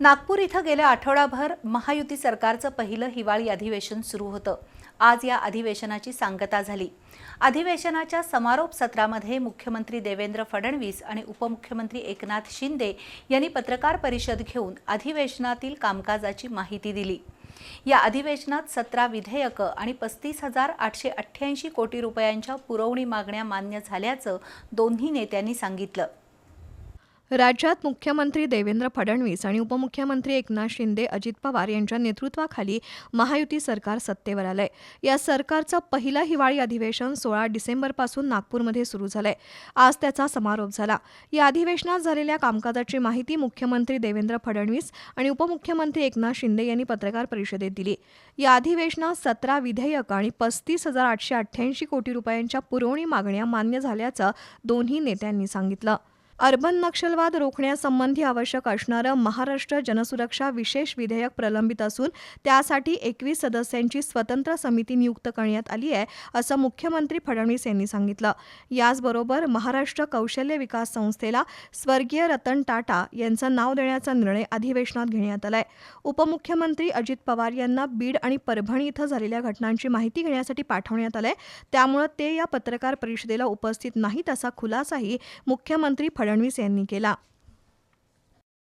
नागपूर इथं गेल्या आठवडाभर महायुती सरकारचं पहिलं हिवाळी अधिवेशन सुरू होतं. आज या अधिवेशनाची सांगता झाली. अधिवेशनाच्या समारोप सत्रामध्ये मुख्यमंत्री देवेंद्र फडणवीस आणि उपमुख्यमंत्री एकनाथ शिंदे यांनी पत्रकार परिषद घेऊन अधिवेशनातील कामकाजाची माहिती दिली. या अधिवेशनात सतरा विधेयकं आणि पस्तीस हजार आठशे अठ्ठ्याऐंशी कोटी रुपयांच्या पुरवणी मागण्या मान्य झाल्याचं दोन्ही नेत्यांनी सांगितलं. राज्यात मुख्यमंत्री देवेंद्र फडणवीस आणि उपमुख्यमंत्री एकनाथ शिंदे अजित पवार यांच्या नेतृत्वाखाली महायुती सरकार सत्तेवर आलंय. या सरकारचं पहिलं हिवाळी अधिवेशन सोळा डिसेंबरपासून नागपूरमध्ये सुरू झालंय. आज त्याचा समारोप झाला. या अधिवेशनात झालेल्या कामकाजाची माहिती मुख्यमंत्री देवेंद्र फडणवीस आणि उपमुख्यमंत्री एकनाथ शिंदे यांनी पत्रकार परिषदेत दिली. या अधिवेशनात सतरा विधेयकं आणि पस्तीस हजार आठशे अठ्ठ्याऐंशी कोटी रुपयांच्या पुरवणी मागण्या मान्य झाल्याचं दोन्ही नेत्यांनी सांगितलं. अर्बन नक्षलवाद रोखण्यासंबंधी आवश्यक असणारं महाराष्ट्र जनसुरक्षा विशेष विधेयक प्रलंबित असून त्यासाठी एकवीस सदस्यांची स्वतंत्र समिती नियुक्त करण्यात आली आहे असं मुख्यमंत्री फडणवीस यांनी सांगितलं. याचबरोबर महाराष्ट्र कौशल्य विकास संस्थेला स्वर्गीय रतन टाटा यांचं नाव देण्याचा निर्णय अधिवेशनात घेण्यात आलाय. उपमुख्यमंत्री अजित पवार यांना बीड आणि परभणी इथं झालेल्या घटनांची माहिती घेण्यासाठी पाठवण्यात आलंय. त्यामुळे ते या पत्रकार परिषदेला उपस्थित नाहीत असा खुलासाही मुख्यमंत्री फडणवीस यांनी केला.